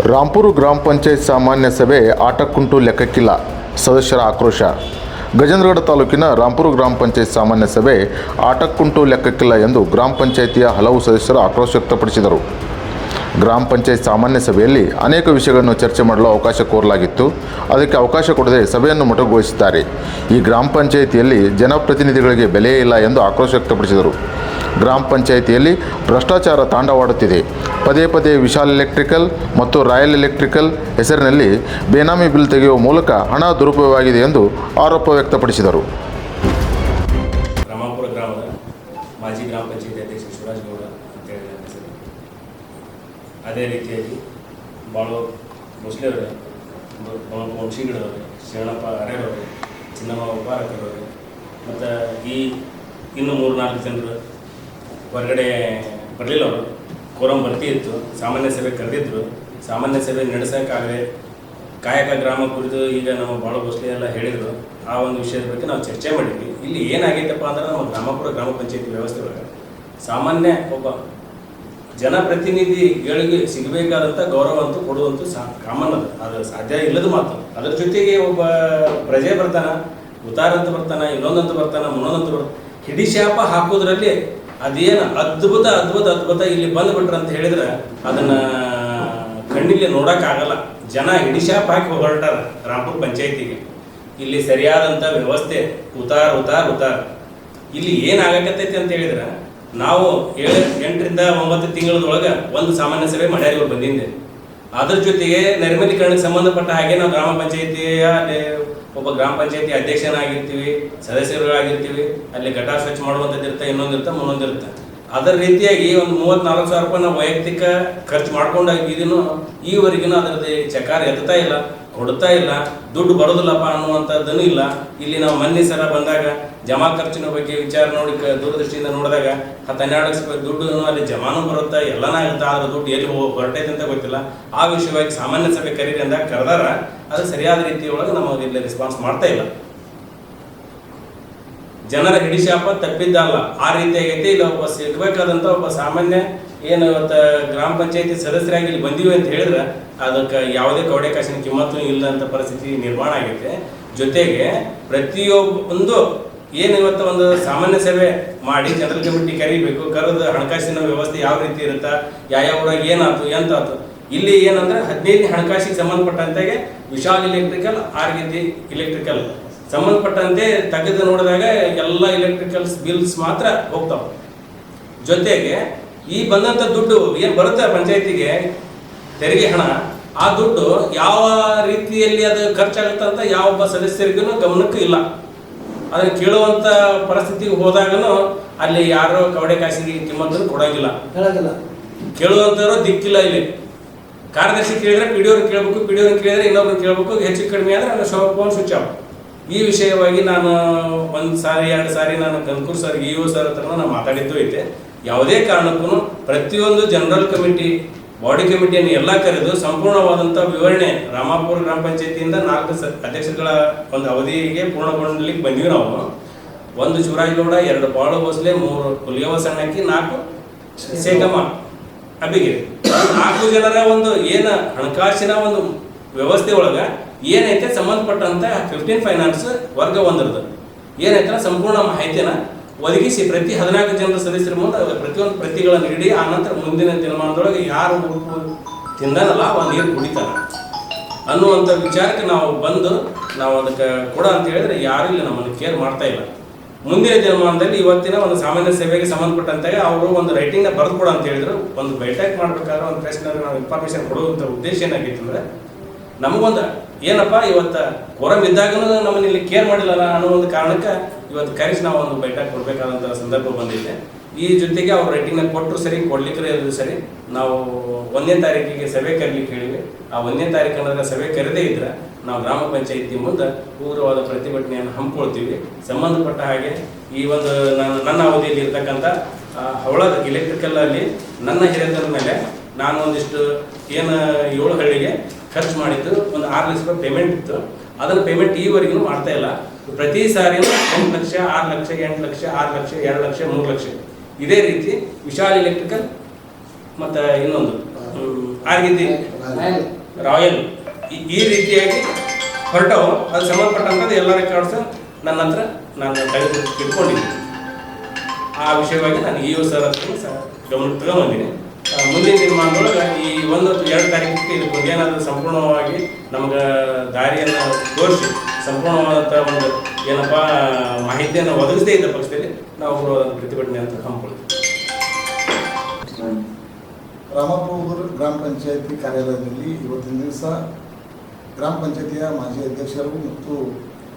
ರಾಂಪುರ ಗ್ರಾಮ ಪಂಚಾಯತ್ ಸಾಮಾನ್ಯ ಸಭೆ ಆಟಕ್ಕುಂಟು ಲೆಕ್ಕಕ್ಕಿಲ್ಲ. ಸದಸ್ಯರ ಆಕ್ರೋಶ. ಗಜೇಂದ್ರಗಡ ತಾಲೂಕಿನ ರಾಂಪುರು ಗ್ರಾಮ ಪಂಚಾಯತ್ ಸಾಮಾನ್ಯ ಸಭೆ ಆಟಕ್ಕುಂಟು ಲೆಕ್ಕಕ್ಕಿಲ್ಲ ಎಂದು ಗ್ರಾಮ ಪಂಚಾಯಿತಿಯ ಹಲವು ಸದಸ್ಯರು ಆಕ್ರೋಶ ವ್ಯಕ್ತಪಡಿಸಿದರು. ಗ್ರಾಮ ಪಂಚಾಯತ್ ಸಾಮಾನ್ಯ ಸಭೆಯಲ್ಲಿ ಅನೇಕ ವಿಷಯಗಳನ್ನು ಚರ್ಚೆ ಮಾಡಲು ಅವಕಾಶ ಕೋರಲಾಗಿತ್ತು. ಅದಕ್ಕೆ ಅವಕಾಶ ಕೊಡದೆ ಸಭೆಯನ್ನು ಮೊಟಕುಗೊಳಿಸಿದ್ದಾರೆ. ಈ ಗ್ರಾಮ ಪಂಚಾಯಿತಿಯಲ್ಲಿ ಜನಪ್ರತಿನಿಧಿಗಳಿಗೆ ಬೆಲೆಯೇ ಇಲ್ಲ ಎಂದು ಆಕ್ರೋಶ ವ್ಯಕ್ತಪಡಿಸಿದರು. ಗ್ರಾಮ ಪಂಚಾಯಿತಿಯಲ್ಲಿ ಭ್ರಷ್ಟಾಚಾರ ತಾಂಡವಾಡುತ್ತಿದೆ. ಪದೇ ಪದೇ ವಿಶಾಲ್ ಎಲೆಕ್ಟ್ರಿಕಲ್ ಮತ್ತು ರಾಯಲ್ ಎಲೆಕ್ಟ್ರಿಕಲ್ ಹೆಸರಿನಲ್ಲಿ ಬೇನಾಮಿ ಬಿಲ್ ತೆಗೆಯುವ ಮೂಲಕ ಹಣ ದುರುಪಯೋಗವಾಗಿದೆ ಎಂದು ಆರೋಪ ವ್ಯಕ್ತಪಡಿಸಿದರು. ರಾಮಾಪುರ ಗ್ರಾಮದ ಮಾಜಿ ಗ್ರಾಮ ಪಂಚಾಯತಿ ಅಧ್ಯಕ್ಷ ಶಿವರಾಜ್ ಗೌಡ ಅಂತೇಳಿ ನನ್ನ ಹೆಸರು. ಅದೇ ರೀತಿಯಾಗಿ ಬಾಳು ಮುಸ್ಲಿಮರು ವಂಶಿಗಳವರು ಶರಣಪ್ಪ ಅರೆಯವರು ಚಿನ್ನಮ್ಮ ಉಪಾರಕರವರು, ಮತ್ತು ಈ ಇನ್ನೂ ಮೂರು ನಾಲ್ಕು ಜನರು ಹೊರಗಡೆ ಬರಲಿಲ್ಲ ಅವರು. ಕೋರಂ ಭರ್ತಿ ಇತ್ತು ಸಾಮಾನ್ಯ ಸಭೆ ಕರೆದಿದ್ರು. ಸಾಮಾನ್ಯ ಸಭೆ ನಡೆಸೋಕ್ಕಾಗದೆ ಕಾಯಕ ಗ್ರಾಮ ಕುರಿತು ಈಗ ನಮ್ಮ ಭಾಳ ಗೋಷ್ಠಿ ಎಲ್ಲ ಹೇಳಿದರು. ಆ ಒಂದು ವಿಷಯದ ಬಗ್ಗೆ ನಾವು ಚರ್ಚೆ ಮಾಡಿದ್ವಿ. ಇಲ್ಲಿ ಏನಾಗೈತಪ್ಪ ಅಂದ್ರೆ ನಮ್ಮ ಗ್ರಾಮಪುರ, ಗ್ರಾಮ ಪಂಚಾಯತಿ ವ್ಯವಸ್ಥೆ ಒಳಗೆ ಸಾಮಾನ್ಯ ಒಬ್ಬ ಜನಪ್ರತಿನಿಧಿಗಳಿಗೆ ಸಿಗಬೇಕಾದಂಥ ಗೌರವ ಅಂತೂ ಕೊಡುವಂತೂ ಸಾ, ಕಾಮನ್ ಅದು. ಅದು ಸಾಧ್ಯ ಇಲ್ಲದ ಮಾತು. ಅದ್ರ ಜೊತೆಗೆ ಒಬ್ಬ ಪ್ರಜೆ ಬರ್ತಾನ ಉತ್ತಾರ ಅಂತ ಬರ್ತಾನ, ಇನ್ನೊಂದಂತ ಬರ್ತಾನ, ಮುನ್ನೊಂದಂತ ಬರ್ತಾನೆ, ಹಿಡಿಶಾಪ ಹಾಕೋದ್ರಲ್ಲಿ ಅದೇನು ಅದ್ಭುತ ಅದ್ಭುತ ಅದ್ಭುತ ಇಲ್ಲಿ ಬಂದ್ಬಿಟ್ರ ಅಂತ ಹೇಳಿದ್ರೆ ಅದನ್ನ ಕಣ್ಣಿಗೆ ನೋಡೋಕ್ಕಾಗಲ್ಲ ಜನ ಹಿಡಿಶಾಪ್ ಹಾಕಿ ಹೊರಟಾರ ರಾಮಪುರ ಪಂಚಾಯತಿಗೆ. ಇಲ್ಲಿ ಸರಿಯಾದಂಥ ವ್ಯವಸ್ಥೆ, ಉತಾರ ಉತಾರ ಉತಾರ. ಇಲ್ಲಿ ಏನಾಗಕತ್ತೈತಿ ಅಂತ ಹೇಳಿದ್ರೆ ನಾವು ಏಳು, ಎಂಟರಿಂದ ಒಂಬತ್ತು ತಿಂಗಳದೊಳಗೆ ಒಂದು ಸಾಮಾನ್ಯ ಸಭೆ ಮಳೆಯಲ್ಲಿ ಬಂದಿದ್ದೆ. ಬಂದಿಂದೆ ಅದ್ರ ಜೊತೆಗೆ ನೈರ್ಮಲೀಕರಣಕ್ಕೆ ಸಂಬಂಧಪಟ್ಟ ಹಾಗೆ ನಾವು ಗ್ರಾಮ ಪಂಚಾಯತಿಯ ಒಬ್ಬ ಗ್ರಾಮ ಪಂಚಾಯತಿ ಅಧ್ಯಕ್ಷನಾಗಿರ್ತೀವಿ, ಸದಸ್ಯರುಗಳಾಗಿರ್ತೀವಿ, ಅಲ್ಲಿ ಗಟಾರ ಸ್ವಚ್ಛ ಮಾಡುವಂಥದ್ದು ಇರುತ್ತೆ, ಇನ್ನೊಂದು ಇರುತ್ತೆ ಅದರ ರೀತಿಯಾಗಿ ಒಂದು ಮೂವತ್ನಾಲ್ಕು ಸಾವಿರ ರೂಪಾಯಿ ನಾವು ವೈಯಕ್ತಿಕ ಖರ್ಚು ಮಾಡ್ಕೊಂಡಾಗಿದ್ದೀನೂ ಈವರೆಗಿನೂ ಅದರದ್ದು ಚಕಾರ ಎತ್ತಾ ಇಲ್ಲ. ಕೊಡ್ತಾ ಇಲ್ಲ. ದುಡ್ಡು ಬರೋದಿಲ್ಲಪ್ಪ ಅನ್ನುವಂಥದ್ದನ್ನು ಇಲ್ಲ. ಇಲ್ಲಿ ನಾವು ಮೊನ್ನೆ ಸಲ ಬಂದಾಗ ಜಮಾ ಖರ್ಚಿನ ಬಗ್ಗೆ ವಿಚಾರ ನೋಡಿ ದೂರದೃಷ್ಟಿಯಿಂದ ನೋಡಿದಾಗ ಹತ್ತು ಹನ್ನೆರಡು ಲಕ್ಷ ರೂಪಾಯಿ ದುಡ್ಡು ಅಲ್ಲಿ ಜಮಾನು ಬರುತ್ತೆ ಎಲ್ಲನ ಆಗುತ್ತೆ. ಆದ್ರೆ ದುಡ್ಡು ಎಲ್ಲಿ ಹೊರಟೈತೆ ಅಂತ ಗೊತ್ತಿಲ್ಲ. ಆ ವಿಷಯವಾಗಿ ಸಾಮಾನ್ಯ ಸಭೆ ಕರೀರಿ ಅಂದಾಗ ಕರೆದಾರ. ಅದು ಸರಿಯಾದ ರೀತಿಯೊಳಗೆ ನಾವು ಇಲ್ಲಿ ರೆಸ್ಪಾನ್ಸ್ ಮಾಡ್ತಾ ಇಲ್ಲ. ಜನರ ಹಿಡಿಶಾಪ ತಪ್ಪಿದ್ದಲ್ಲ. ಆ ರೀತಿಯಾಗೈತೆ ಇಲ್ಲ ಒಬ್ಬ ಸಿಗ್ಬೇಕಾದಂತ ಒಬ್ಬ ಸಾಮಾನ್ಯ ಏನು ಇವತ್ತು ಗ್ರಾಮ ಪಂಚಾಯತಿ ಸದಸ್ಯರಾಗಿ ಇಲ್ಲಿ ಬಂದೀವಿ ಅಂತ ಹೇಳಿದ್ರೆ ಅದಕ್ಕೆ ಯಾವುದೇ ಕವಡೆ ಕಾಸಿನ ಕಿಮ್ಮತ್ತು ಇಲ್ಲದಂತ ಪರಿಸ್ಥಿತಿ ನಿರ್ಮಾಣ ಆಗೈತೆ. ಜೊತೆಗೆ ಪ್ರತಿಯೊಬ್ಬೊಂದು ಏನು ಇವತ್ತು ಒಂದು ಸಾಮಾನ್ಯ ಸೇವೆ ಮಾಡಿ ಜನರಲ್ ಕಮಿಟಿ ಕರಿಬೇಕು, ಕರೆದು ಹಣಕಾಸಿನ ವ್ಯವಸ್ಥೆ ಯಾವ ರೀತಿ ಇರುತ್ತಾ, ಯಾವ ಊರಾಗ ಏನಾಯ್ತು, ಎಂತಾಯ್ತು. ಇಲ್ಲಿ ಏನಂದ್ರೆ ಹದಿನೈದನೇ ಹಣಕಾಸಿಗೆ ಸಂಬಂಧಪಟ್ಟಂತೆ ವಿಶಾಲ್ ಎಲೆಕ್ಟ್ರಿಕಲ್ ಆರ್ಗಿತಿ ಇಲೆಕ್ಟ್ರಿಕಲ್ ಸಂಬಂಧಪಟ್ಟಂತೆ ತೆಗೆದು ನೋಡಿದಾಗ ಎಲ್ಲ ಎಲೆಕ್ಟ್ರಿಕಲ್ಸ್ ಬಿಲ್ಸ್ ಮಾತ್ರ ಹೋಗ್ತಾವ. ಜೊತೆಗೆ ಈ ಬಂದಂತ ದುಡ್ಡು ಏನು ಬರುತ್ತೆ ಪಂಚಾಯತಿಗೆ? ತೆರಿಗೆ ಹಣ. ಆ ದುಡ್ಡು ಯಾವ ರೀತಿಯಲ್ಲಿ ಅದು ಖರ್ಚಾಗುತ್ತೆ ಅಂತ ಯಾವೊಬ್ಬ ಸದಸ್ಯರಿಗೂ ಗಮನಕ್ಕೂ ಇಲ್ಲ. ಅದನ್ನ ಕೇಳುವಂತ ಪರಿಸ್ಥಿತಿಗೆ ಹೋದಾಗನು ಅಲ್ಲಿ ಯಾರು ಕವಡೆ ಕಾಸಿಗೆ ಕಿಮ್ಮತ್ತನ್ನು ಕೊಡೋಂಗಿಲ್ಲ. ಕೇಳುವಂತವ್ರು ದಿಕ್ಕಿಲ್ಲ ಇಲ್ಲಿ. ಕಾರ್ಯದರ್ಶಿ ಕೇಳಿದ್ರೆ ಪಿಡಿಯೋರು ಕೇಳಬೇಕು ಪಿಡಿಯೋರು ಕೇಳಿದ್ರೆ ಇನ್ನೊಬ್ರು ಕೇಳಬೇಕು ಹೆಚ್ಚು ಕಡಿಮೆ ಆದ್ರೆ ಫೋನ್ ಸ್ವಿಚ್ ಆಫ್ ಈ ವಿಷಯವಾಗಿ ನಾನು ಒಂದು ಸಾರಿ ಎರಡು ಸಾರಿ ನಾನು ಕನ್ಕೂರ್ ಸರ್ ಇ ಒ ಸರ್ ಹತ್ರ ನಾನು ಮಾತಾಡಿದ್ದು ಐತೆ. ಯಾವುದೇ ಕಾರಣಕ್ಕೂ ಪ್ರತಿಯೊಂದು ಜನರಲ್ ಕಮಿಟಿ ಬಾಡಿ ಕಮಿಟಿಯನ್ನು ಎಲ್ಲ ಕರೆದು ಸಂಪೂರ್ಣವಾದಂಥ ವಿವರಣೆ ರಾಮಾಪುರ ಗ್ರಾಮ ಪಂಚಾಯತಿಯಿಂದ ನಾಲ್ಕು ಸ ಒಂದು ಅವಧಿಗೆ ಪೂರ್ಣಗೊಳ್ಳಲಿಕ್ಕೆ ಬಂದ್ವಿ ನಾವು. ಒಂದು ಶಿವರಾಜ್ ಗೌಡ, ಎರಡು ಬಾಳು ಬಸ್ಲೆ ಮೂರು ಹುಲಿಯವ ಸಣ್ಣಕ್ಕಿ, ನಾಲ್ಕು ಸೇಗಮ್ಮ ಅಭಿಗೆ ನಾಲ್ಕು ಜನರ ಒಂದು ಏನ ಹಣಕಾಸಿನ ಒಂದು ವ್ಯವಸ್ಥೆ ಒಳಗ ಏನೈತೆ ಸಂಬಂಧಪಟ್ಟಂತ ಫಿಫ್ಟೀನ್ ಫೈನಾನ್ಸ್ ವರ್ಗ ಒಂದರದ್ದು. ಏನೈತೆ ಸಂಪೂರ್ಣ ಮಾಹಿತಿನ ಒದಗಿಸಿ ಪ್ರತಿ ಹದಿನಾಲ್ಕು ಜನರ ಸದಸ್ಯರ ಮುಂದೆ ಪ್ರತಿಯೊಂದು ಪ್ರತಿಗಳನ್ನು ನೀಡಿ ಆ ನಂತರ ಮುಂದಿನ ದಿನಮಾನದೊಳಗೆ ಯಾರು ತಿಂದಾನಲ್ಲ ಅವ ನೀರು ಕುಡಿತಾನ ಅನ್ನುವಂಥ ವಿಚಾರಕ್ಕೆ ನಾವು ಬಂದು ನಾವು ಅದಕ್ಕೆ ಕೊಡ ಅಂತ ಹೇಳಿದ್ರೆ ಯಾರು ಇಲ್ಲಿ ನಮ್ಮನ್ನು ಕೇರ್ ಮಾಡ್ತಾ ಇಲ್ಲ. ಮುಂದಿನ ದಿನಮಾನದಲ್ಲಿ ಇವತ್ತಿನ ಒಂದು ಸಾಮಾನ್ಯ ಸೇವೆಗೆ ಸಂಬಂಧಪಟ್ಟಂತೆ ಅವರು ಒಂದು ರೈಟಿಂಗ್ನ ಬರೆದು ಕೊಡ ಅಂತ ಹೇಳಿದ್ರು. ಒಂದು ಬೈಟ್ಯಾಕ್ ಮಾಡ್ಬೇಕಾದ್ರೆ ಒಂದು ಪ್ರಶ್ನೆ ನಾವು ಇನ್ಫಾರ್ಮೇಶನ್ ಕೊಡುವಂಥ ಉದ್ದೇಶ ಏನಾಗಿತ್ತು ಅಂದ್ರೆ, ನಮಗೊಂದು ಏನಪ್ಪ ಇವತ್ತು ಕೊರಂ ಇದ್ದಾಗ ನಮ್ಮನ್ನ ಇಲ್ಲಿ ಕೇರ್ ಮಾಡಿಲ್ಲಲ್ಲ ಅನ್ನೋ ಒಂದು ಕಾರಣಕ್ಕೆ ಇವತ್ತು ಕರೆಸಿ ನಾವು ಒಂದು ಬೆಟ್ಟ ಕೊಡಬೇಕಾದಂಥ ಸಂದರ್ಭ ಬಂದಿದೆ. ಈ ಜೊತೆಗೆ ಅವ್ರು ರೈಟಿಂಗ್ನ ಕೊಟ್ಟರು ಸರಿ ಕೊಡ್ಲಿಕ್ಕೆ ಸರಿ. ನಾವು ಒಂದನೇ ತಾರೀಕಿಗೆ ಸಭೆ ಕರೀಲಿಕ್ಕೆ ಹೇಳಿವೆ. ಆ ಒಂದನೇ ತಾರೀಕು ಸಭೆ ಕರೆದೇ ಇದ್ರೆ ನಾವು ಗ್ರಾಮ ಪಂಚಾಯಿತಿ ಮುಂದೆ ಉಗ್ರವಾದ ಪ್ರತಿಭಟನೆಯನ್ನು ಹಮ್ಮಿಕೊಳ್ತೀವಿ. ಸಂಬಂಧಪಟ್ಟ ಹಾಗೆ ಈ ಒಂದು ನನ್ನ ನನ್ನ ಅವಧಿಯಲ್ಲಿ ಇರ್ತಕ್ಕಂಥ ಹವಳದ ಎಲೆಕ್ಟ್ರಿಕಲ್ ಅಲ್ಲಿ ನನ್ನ ಹಿರಿಯರ ಮೇಲೆ ನಾನು ಒಂದಿಷ್ಟು ಏನು ಏಳು ಹಳ್ಳಿಗೆ ಖರ್ಚು ಮಾಡಿದ್ದು ಒಂದು ಆರು ಲಕ್ಷ ರೂಪಾಯಿ ಪೇಮೆಂಟ್ ಇತ್ತು. ಅದನ್ನು ಪೇಮೆಂಟ್ ಈವರೆಗೂ ಮಾಡ್ತಾ ಇಲ್ಲ. ಪ್ರತಿ ಸಾರಿನೂ ಎಂಟು ಲಕ್ಷ ಆರು ಲಕ್ಷ ಎಂಟು ಲಕ್ಷ ಆರು ಲಕ್ಷ ಎರಡು ಲಕ್ಷ ಮೂರು ಲಕ್ಷ. ಇದೇ ರೀತಿ ವಿಶಾಲ್ ಎಲೆಕ್ಟ್ರಿಕಲ್ ಮತ್ತು ಇನ್ನೊಂದು ಹ್ಮ್, ರಾಯಲ್. ಈ- ರೀತಿಯಾಗಿ ಹೊರಟವು. ಅದು ಸಂಬಂಧಪಟ್ಟಂಥದ್ದು ಎಲ್ಲ ರೆಕಾರ್ಡ್ಸ್ ನನ್ನ ಹತ್ರ ನಾನು ತೆಗೆದು ಇಟ್ಕೊಂಡಿದ್ದೀನಿ. ಆ ವಿಷಯವಾಗಿ ನಾನು ಈ ಸರ್ ಹತ್ರ ಗಮನ ತಗೊಂಬಂದಿನಿ ಮುಂದಿನ ದಿನಮಾನದೊಳಗೆ ಈ ಒಂದು ಎರಡು ತಾರೀಕಿಗೆ ಇದು ಏನಾದರೂ ಸಂಪೂರ್ಣವಾಗಿ ನಮ್ಗೆ ದಾರಿಯನ್ನು ತೋರಿಸಿ ಸಂಪೂರ್ಣವಾದಂಥ ಒಂದು ಏನಪ್ಪ, ಮಾಹಿತಿಯನ್ನು ಒದಗಿಸದೇ ಇದ್ದ ಪಕ್ಷದಲ್ಲಿ ನಾವು ಪ್ರತಿಭಟನೆ ಅಂತ ಹಮ್ಮಿಕೊಳ್ತೀವಿ ರಾಮಪುರ ಗ್ರಾಮ ಪಂಚಾಯತಿ ಕಾರ್ಯಾಲಯದಲ್ಲಿ ಇವತ್ತಿನ ದಿವಸ ಗ್ರಾಮ ಪಂಚಾಯತಿಯ ಮಾಜಿ ಅಧ್ಯಕ್ಷರು ಮತ್ತು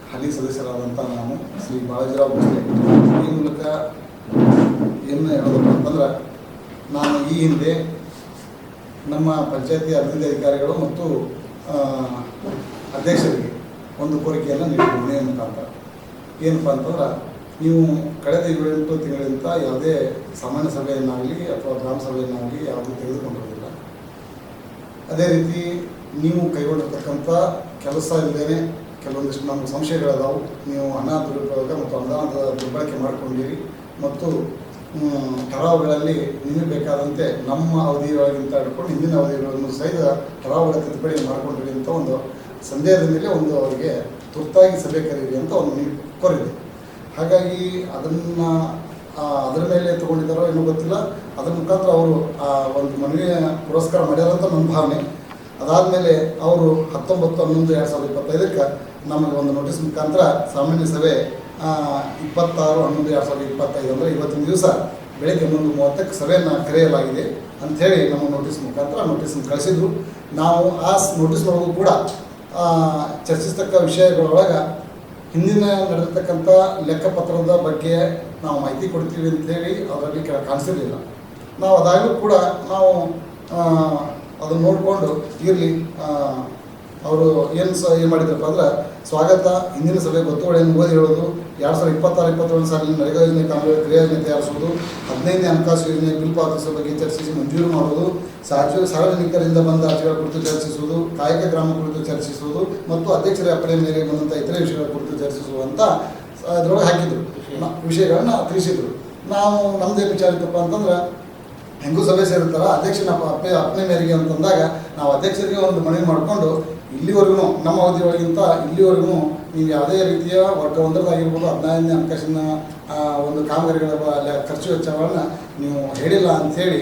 ಹಾಲಿ ಸದಸ್ಯರಾದಂಥ ನಾನು ಶ್ರೀ ಬಾಲಾಜಿರಾವ್ ಈ ಮೂಲಕ ಏನು ಹೇಳೋದಪ್ಪ ಅಂತಂದ್ರೆ ನಾನು ಈ ಹಿಂದೆ ನಮ್ಮ ಪಂಚಾಯತಿ ಅಭಿವೃದ್ಧಿ ಅಧಿಕಾರಿಗಳು ಮತ್ತು ಅಧ್ಯಕ್ಷರಿಗೆ ಒಂದು ಕೋರಿಕೆಯನ್ನು ನೀಡಿದ್ದೇನೆ ಮುಖಾಂತರ ಏನಪ್ಪ ಅಂತಂದ್ರೆ, ನೀವು ಕಳೆದ ಏಳೆಂಟು ತಿಂಗಳಿಂದ ಯಾವುದೇ ಸಾಮಾನ್ಯ ಸಭೆಯನ್ನಾಗಲಿ ಅಥವಾ ಗ್ರಾಮ ಸಭೆಯನ್ನಾಗಲಿ ಯಾವುದೂ ತೆಗೆದುಕೊಂಡಿರೋದಿಲ್ಲ ಅದೇ ರೀತಿ ನೀವು ಕೈಗೊಂಡಿರ್ತಕ್ಕಂಥ ಕೆಲಸ ಇಲ್ಲದೇ ಕೆಲವೊಂದಿಷ್ಟು ನಮ್ಮ ಸಂಶಯಗಳದಾವು. ನೀವು ಹಣ ದುರುಪಯೋಗ ಮತ್ತು ಅನುದಾನದ ದುರ್ಬಳಕೆ ಮಾಡ್ಕೊಂಡಿರಿ ಮತ್ತು ಠರಾವುಗಳಲ್ಲಿ ನಿಮಗೆ ಬೇಕಾದಂತೆ ನಮ್ಮ ಅವಧಿಯೊಳಗಿಂತ ಹಿಡ್ಕೊಂಡು ಹಿಂದಿನ ಅವಧಿಗಳನ್ನು ಸಹಿತ ಠರಾವುಗಳ ತಿದ್ದುಪಡಿ ಮಾಡ್ಕೊಂಡಿರಿ ಅಂತ ಒಂದು ಸಂದೇಹದ ಮೇಲೆ ಒಂದು ಅವರಿಗೆ ತುರ್ತಾಗಿ ಸಭೆ ಕರೀರಿ ಅಂತ ಒಂದು ಕೋರಿದೆ. ಹಾಗಾಗಿ ಅದನ್ನು ಅದರ ಮೇಲೆ ತಗೊಂಡಿದ್ದಾರೋ ಏನೋ ಗೊತ್ತಿಲ್ಲ. ಅದರ ಮುಖಾಂತರ ಅವರು ಆ ಒಂದು ಮನವಿಯ ಪುರಸ್ಕಾರ ಮಾಡ್ಯಾರ ಅಂತ ನನ್ನ ಭಾವನೆ. ಅದಾದಮೇಲೆ ಅವರು ಹತ್ತೊಂಬತ್ತು ಹನ್ನೊಂದು ಎರಡು ಸಾವಿರದ ಇಪ್ಪತ್ತೈದಕ್ಕೆ ನಮಗೆ ಒಂದು ನೋಟಿಸ್ ಮುಖಾಂತರ ಸಾಮಾನ್ಯ ಸಭೆ ಇಪ್ಪತ್ತಾರು ಹನ್ನೊಂದು ಎರಡು ಸಾವಿರದ ಇಪ್ಪತ್ತೈದು ಅಂದರೆ ಇವತ್ತಿನ ದಿವಸ ಬೆಳಗ್ಗೆ ಹನ್ನೊಂದು ಮೂವತ್ತಕ್ಕೆ ಸಭೆಯನ್ನು ಕರೆಯಲಾಗಿದೆ ಅಂಥೇಳಿ ನಮ್ಮ ನೋಟಿಸ್ ಮುಖಾಂತರ ನೋಟಿಸನ್ನು ಕಳಿಸಿದ್ರು. ನಾವು ಆ ನೋಟಿಸ್ನೊಳಗೂ ಕೂಡ ಚರ್ಚಿಸ್ತಕ್ಕ ವಿಷಯಗಳೊಳಗೆ ಹಿಂದಿನ ನಡೆದಿರ್ತಕ್ಕಂಥ ಲೆಕ್ಕಪತ್ರದ ಬಗ್ಗೆ ನಾವು ಮಾಹಿತಿ ಕೊಡ್ತೀವಿ ಅಂತೇಳಿ ಅದರಲ್ಲಿ ಕೆಲ ಕಾಣಿಸಿರಲಿಲ್ಲ. ನಾವು ಅದಾಗಲೂ ಕೂಡ ನಾವು ಅದನ್ನು ನೋಡಿಕೊಂಡು ಇರಲಿ ಅವರು ಏನು ಸ, ಏನು ಮಾಡಿದ್ರಪ್ಪ ಅಂದ್ರೆ, ಸ್ವಾಗತ, ಹಿಂದಿನ ಸಭೆ ಗೊತ್ತುವಳಿಯನ್ನು ಓದಿ ಹೇಳೋದು ಎರಡು ಸಾವಿರದ ಇಪ್ಪತ್ತಾರು ಇಪ್ಪತ್ತೊಂದು ಸಾಲಿನ ನರೇಗಾ ಯೋಜನೆ ಕಾಮಗಾರಿ ಕ್ರಿಯಾ ಯೋಜನೆ ತಯಾರಿಸುವುದು, ಹದಿನೈದನೇ ಹಣಕಾಸು ಯೋಜನೆ ಬಿಲ್ ಪಾವತಿಸುವ ಬಗ್ಗೆ ಚರ್ಚಿಸಿ ಮಂಜೂರು ಮಾಡುವುದು ಸಾರ್ವ ಸಾರ್ವಜನಿಕರಿಂದ ಬಂದ ಅರ್ಜಿಗಳ ಕುರಿತು ಚರ್ಚಿಸುವುದು, ಕಾಯಕ ಗ್ರಾಮ ಕುರಿತು ಚರ್ಚಿಸುವುದು ಮತ್ತು ಅಧ್ಯಕ್ಷರ ಅಪ್ಪಣೆ ಮೇರೆಗೆ ಬಂದಂಥ ಇತರೆ ವಿಷಯಗಳ ಕುರಿತು ಚರ್ಚಿಸುವಂತ ಅದರೊಳಗೆ ಹಾಕಿದ್ರು. ವಿಷಯಗಳನ್ನು ತಿಳಿಸಿದ್ರು. ನಾವು ನಮ್ಮದೇ ವಿಚಾರ ಇತ್ತಪ್ಪ ಅಂತಂದ್ರೆ, ಹೆಂಗೂ ಸಭೆ ಸೇರುತ್ತಲ್ಲ, ಅಧ್ಯಕ್ಷನ ಅಪ್ಪೆ, ಅಪ್ಪನೆ ಮೇರೆಗೆ ಅಂತಂದಾಗ, ನಾವು ಅಧ್ಯಕ್ಷರಿಗೆ ಒಂದು ಮನವಿ ಮಾಡಿಕೊಂಡು, ಇಲ್ಲಿವರೆಗೂ, ನಮ್ಮ ಅವಧಿಯೊಳಗಿಂತ ಇಲ್ಲಿವರೆಗೂ ನೀವು ಯಾವುದೇ ರೀತಿಯ ವರ್ಗ ಒಂದರದಾಗಿರ್ಬೋದು ಹದಿನೈದನೇ ಆ, ಒಂದು ಕಾಮಗಾರಿಗಳ ಖರ್ಚು ವೆಚ್ಚಗಳನ್ನ ನೀವು ಹೇಳಿಲ್ಲ ಅಂಥೇಳಿ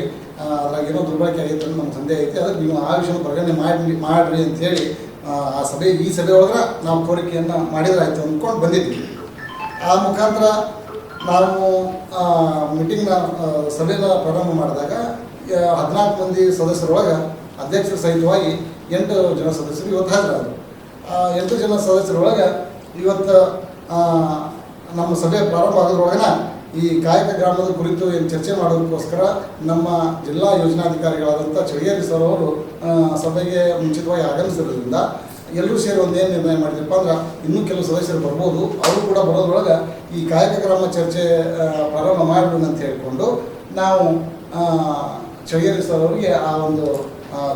ಅದ್ರಾಗ ಏನೋ ದುರ್ಬಳಕೆ ಆಗೈತೆ ಅಂತ ನಮ್ಮ ಸಂದೇಹ ಐತಿ. ಅದಕ್ಕೆ ನೀವು ಆ ವಿಷಯ ಪರಿಗಣನೆ ಮಾಡಿ ಮಾಡಿರಿ ಅಂಥೇಳಿ ಆ ಸಭೆ ಈ ಸಭೆ ಒಳಗೆ ನಾವು ಕೋರಿಕೆಯನ್ನು ಮಾಡಿದ್ರಾಯ್ತು ಅಂದ್ಕೊಂಡು ಬಂದಿದ್ವಿ. ಆ ಮುಖಾಂತರ ನಾವು ಮೀಟಿಂಗ್ನ ಸಭೆನ ಪ್ರಾರಂಭ ಮಾಡಿದಾಗ ಹದಿನಾಲ್ಕು ಮಂದಿ ಸದಸ್ಯರೊಳಗೆ ಅಧ್ಯಕ್ಷರ ಸಹಿತವಾಗಿ ಎಂಟು ಜನ ಸದಸ್ಯರು ಇವತ್ತು ಹಾಜರಾದರು. ಎಂಟು ಜನ ಸದಸ್ಯರೊಳಗೆ ಇವತ್ತು ನಮ್ಮ ಸಭೆ ಪ್ರಾರಂಭ ಆಗೋದ್ರೊಳಗೆ ಈ ಕಾಯಕ ಗ್ರಾಮದ ಕುರಿತು ಏನು ಚರ್ಚೆ ಮಾಡೋದಕ್ಕೋಸ್ಕರ ನಮ್ಮ ಜಿಲ್ಲಾ ಯೋಜನಾಧಿಕಾರಿಗಳಾದಂಥ ಚಳಿಯರಿ ಸರ್ ಅವರು ಸಭೆಗೆ ಮುಂಚಿತವಾಗಿ ಆಗಮಿಸಿರೋದ್ರಿಂದ ಎಲ್ಲರೂ ಸೇರಿ ಒಂದು ಏನು ನಿರ್ಣಯ ಮಾಡಿದ್ರಪ್ಪ ಅಂದ್ರೆ ಇನ್ನೂ ಕೆಲವು ಸದಸ್ಯರು ಬರ್ಬೋದು, ಅವರು ಕೂಡ ಬರೋದ್ರೊಳಗೆ ಈ ಕಾಯಕ ಗ್ರಾಮ ಚರ್ಚೆ ಪ್ರಾರಂಭ ಮಾಡೋಣ ಅಂತ ಹೇಳಿಕೊಂಡು ನಾವು ಚಳಿಯರಿ ಸರ್ ಅವರಿಗೆ ಆ ಒಂದು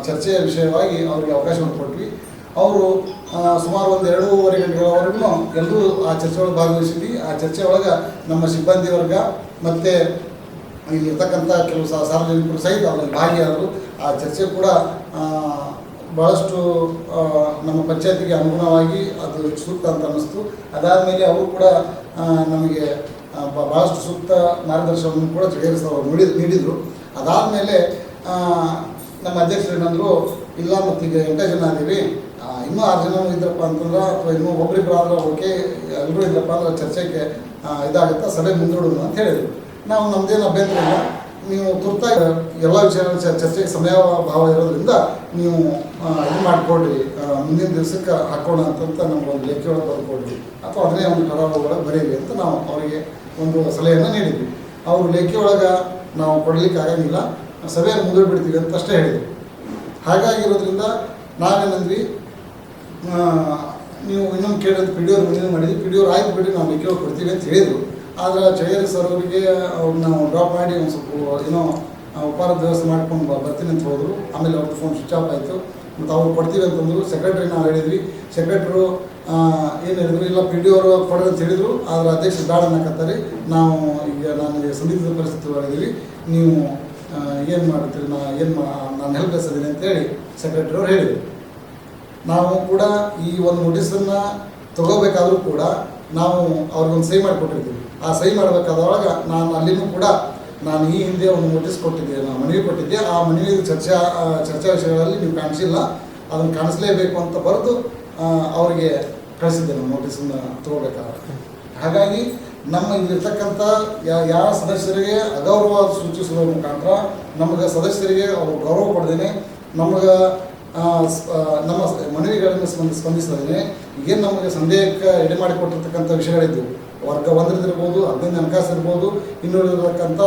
ಚರ್ಚೆಯ ವಿಷಯವಾಗಿ ಅವರಿಗೆ ಅವಕಾಶವನ್ನು ಕೊಟ್ವಿ. ಅವರು ಸುಮಾರು ಒಂದು ಎರಡೂವರೆ ಗಂಟೆಗಳವರೆಗೂ ಎಲ್ಲರೂ ಆ ಚರ್ಚೆ ಒಳಗೆ ಭಾಗವಹಿಸಿದ್ವಿ. ಆ ಚರ್ಚೆ ಒಳಗೆ ನಮ್ಮ ಸಿಬ್ಬಂದಿ ವರ್ಗ ಮತ್ತು ಇಲ್ಲಿರ್ತಕ್ಕಂಥ ಕೆಲವು ಸಾರ್ವಜನಿಕರು ಸಹಿತ ಅದರಲ್ಲಿ ಭಾಗಿಯಾದರು. ಆ ಚರ್ಚೆ ಕೂಡ ಭಾಳಷ್ಟು ನಮ್ಮ ಪಂಚಾಯತಿಗೆ ಅನುಗುಣವಾಗಿ ಅದು ಸೂಕ್ತ ಅಂತ ಅನ್ನಿಸ್ತು. ಅದಾದಮೇಲೆ ಅವರು ಕೂಡ ನಮಗೆ ಭಾಳಷ್ಟು ಸೂಕ್ತ ಮಾರ್ಗದರ್ಶನವನ್ನು ಕೂಡ ಜಗೇರಿಸಲು ನೀಡಿ ನೀಡಿದರು. ಅದಾದಮೇಲೆ ನಮ್ಮ ಅಧ್ಯಕ್ಷರು ಏನಂದರು, ಇಲ್ಲ ಮತ್ತೀಗ ಎಂಟು ಜನ ಅದೀವಿ ಇನ್ನೂ ಆರು ಜನ ಇದ್ರಪ್ಪ ಅಂತಂದ್ರೆ, ಅಥವಾ ಇನ್ನೂ ಒಬ್ರಿಬ್ರು ಆದ್ರೆ ಓಕೆ ಎಲ್ಲರೂ ಇಲ್ಲಪ್ಪ ಅಂದ್ರೆ ಚರ್ಚೆಗೆ ಇದಾಗುತ್ತಾ, ಸಭೆ ಮುಂದೂಡೋಣ ಅಂತ ಹೇಳಿದ್ರು. ನಾವು ನಮ್ದೇನು ಅಭ್ಯಂತರ ಇಲ್ಲ. ನೀವು ತುರ್ತಾಗಿ ಎಲ್ಲ ವಿಚಾರ ಚರ್ಚೆಗೆ ಸಮಯ ಭಾವ ಇರೋದ್ರಿಂದ ನೀವು ಇದು ಮಾಡಿಕೊಡ್ರಿ ಮುಂದಿನ ದಿವಸಕ್ಕೆ ಹಾಕೋಣ ಅಂತಂತ ನಮ್ಗೆ ಒಂದು ಲೆಕ್ಕ ಒಳಗೆ ಬರ್ಕೊಡ್ರಿ ಅಥವಾ ಅದನ್ನೇ ಒಂದು ಕರಾರುಗಳಿಗೆ ಬರೀರಿ ಅಂತ ನಾವು ಅವರಿಗೆ ಒಂದು ಸಲಹೆಯನ್ನು ನೀಡಿದ್ವಿ. ಅವರು ಲೇಖೆ ಒಳಗೆ ನಾವು ಕೊಡಲಿಕ್ಕೆ ಆಗೋಂಗಿಲ್ಲ. ಸಭೆಯನ್ನು ಮುಂದೂಡಿಬಿಡ್ತೀವಿ ಅಂತ ಅಷ್ಟೇ ಹೇಳಿದ್ವಿ ಹಾಗಾಗಿರೋದ್ರಿಂದ ನಾವೇನಂದ್ವಿ? ನೀವು ಇನ್ನೊಂದು ಕೇಳಿದ್ರು ಪಿ ಡಿ ಅವ್ರು ಮಾಡಿದ್ವಿ ಪಿ ಆಯ್ತು ಬಿಡಿ ನಾವು ಮೆಕ್ಕೆ ಕೊಡ್ತೀವಿ ಅಂತ ಹೇಳಿದರು. ಆದರೆ ಚೈರ್ ಸರ್ ಅವರಿಗೆ ಅವ್ರನ್ನ ಡ್ರಾಪ್ ಮಾಡಿ ಒಂದು ಸ್ವಲ್ಪ, ಏನೋ ಉಪಹಾರದ ವ್ಯವಸ್ಥೆ ಮಾಡ್ಕೊಂಡು ಬರ್ತೀನಿ ಅಂತ ಹೋದರು. ಆಮೇಲೆ ಅವ್ರದ್ದು ಫೋನ್ ಸ್ವಿಚ್ ಆಫ್ ಆಯಿತು. ಮತ್ತು ಅವ್ರು ಕೊಡ್ತೀವಿ ಅಂತಂದರು ಸೆಕ್ರೆಟ್ರಿ ನಾವು ಹೇಳಿದ್ವಿ. ಸೆಕ್ರೆಟ್ರು ಏನು ಹೇಳಿದ್ರು? ಇಲ್ಲ ಪಿ ಡಿ ಅವರು ಕೊಡ್ರಿ ಅಂತ ಹೇಳಿದರು. ಆದರೆ ಅಧ್ಯಕ್ಷ ಬೇಡ ಅನ್ನಕತ್ತಾರೆ ನಾವು ಈಗ ನಾನು ಸಂದಿಗ್ಧ ಪರಿಸ್ಥಿತಿ ಒಳಗಿದ್ದೀವಿ ನೀವು ಏನು ಮಾಡ್ತೀರಿ ನಾ ಏನು ಮಾ, ನಾನು ಹೆಲ್ಪ್ ಇದ್ದೀನಿ ಅಂತೇಳಿ ಸೆಕ್ರೆಟ್ರಿ ಅವ್ರು ಹೇಳಿದರು. ನಾವು ಕೂಡ ಈ ಒಂದು ನೋಟಿಸನ್ನು ತಗೋಬೇಕಾದ್ರೂ ಕೂಡ ನಾವು ಅವ್ರಿಗೊಂದು ಸಹಿ ಮಾಡಿಕೊಟ್ಟಿರ್ತೀವಿ. ಆ ಸಹಿ ಮಾಡಬೇಕಾದವಾಗ ನಾನು ಅಲ್ಲಿನೂ ಕೂಡ ನಾನು ಈ ಹಿಂದೆ ಒಂದು ನೋಟಿಸ್ ಕೊಟ್ಟಿದ್ದೆ, ನಾನು ಮನವಿ ಕೊಟ್ಟಿದ್ದೆ. ಆ ಮನವಿ ಚರ್ಚಾ ಚರ್ಚಾ ವಿಷಯಗಳಲ್ಲಿ ನೀವು ಕಾಣಿಸಿಲ್ಲ. ಅದನ್ನು ಕಾಣಿಸ್ಲೇಬೇಕು ಅಂತ ಬರೆದು ಅವರಿಗೆ ಕಳಿಸಿದ್ದೆ ನಾನು ನೋಟಿಸನ್ನು ತಗೋಬೇಕಾದ್ರೆ. ಹಾಗಾಗಿ ನಮ್ಮ ಇಲ್ಲಿರ್ತಕ್ಕಂಥ ಯಾ- ಯಾವ ಸದಸ್ಯರಿಗೆ ಅಗೌರವ ಸೂಚಿಸುವ ಮುಖಾಂತರ ನಮಗೆ ಸದಸ್ಯರಿಗೆ ಅವರು ಗೌರವ ಕೊಡ್ದೇನೆ ನಮಗೆ ನಮ್ಮ ಮನವಿಗಳನ್ನು ಸ್ಪಂದ ಸ್ಪಂದಿಸದೇ ಏನು ನಮಗೆ ಸಂದೇಹಕ್ಕೆ ಎಡೆ ಮಾಡಿಕೊಟ್ಟಿರ್ತಕ್ಕಂಥ ವಿಷಯಗಳಿದ್ದವು ವರ್ಗ ಒಂದರದಿರ್ಬೋದು ಹದಿನೈದು ಹಣಕಾಸು ಇರ್ಬೋದು ಇನ್ನುಳಿದಿರತಕ್ಕಂಥ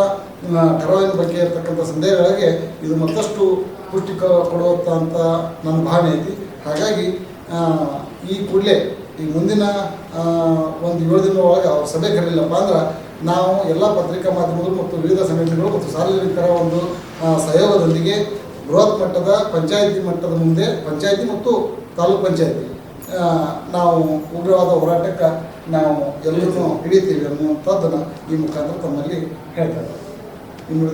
ಕರಾವಿನ ಬಗ್ಗೆ ಇರತಕ್ಕಂಥ ಸಂದೇಹಗಳಿಗೆ ಇದು ಮತ್ತಷ್ಟು ಪುಷ್ಟಿ ಕೊಡುವಂಥ ಅಂತ ನನ್ನ ಭಾವನೆ ಐತಿ. ಹಾಗಾಗಿ ಈ ಕೂಡಲೇ ಈ ಮುಂದಿನ ಒಂದು ಏಳು ದಿನ ಒಳಗೆ ಅವ್ರ ಸಭೆ ಕರೀಲಿಲ್ಲಪ್ಪ ಅಂದ್ರೆ ನಾವು ಎಲ್ಲ ಪತ್ರಿಕಾ ಮಾಧ್ಯಮಗಳು ಮತ್ತು ವಿವಿಧ ಸಂಘಟನೆಗಳು ಮತ್ತು ಸಾರ್ವಜನಿಕರ ಒಂದು ಸಹಯೋಗದೊಂದಿಗೆ ಬೃಹತ್ ಮಟ್ಟದ ಪಂಚಾಯಿತಿ ಮಟ್ಟದ ಮುಂದೆ ಪಂಚಾಯಿತಿ ಮತ್ತು ತಾಲೂಕು ಪಂಚಾಯಿತಿ. ನಾವು ಉಗ್ರವಾದ ಹೋರಾಟಕ್ಕೆ ನಾವು ಎಲ್ಲರೂ ಹಿಡಿತೀವಿ. ಅನ್ನುವಂಥದ್ದನ್ನು ಈ ಮುಖಾಂತರ ತಮ್ಮಲ್ಲಿ ಹೇಳ್ತಾರೆ ಇನ್ನು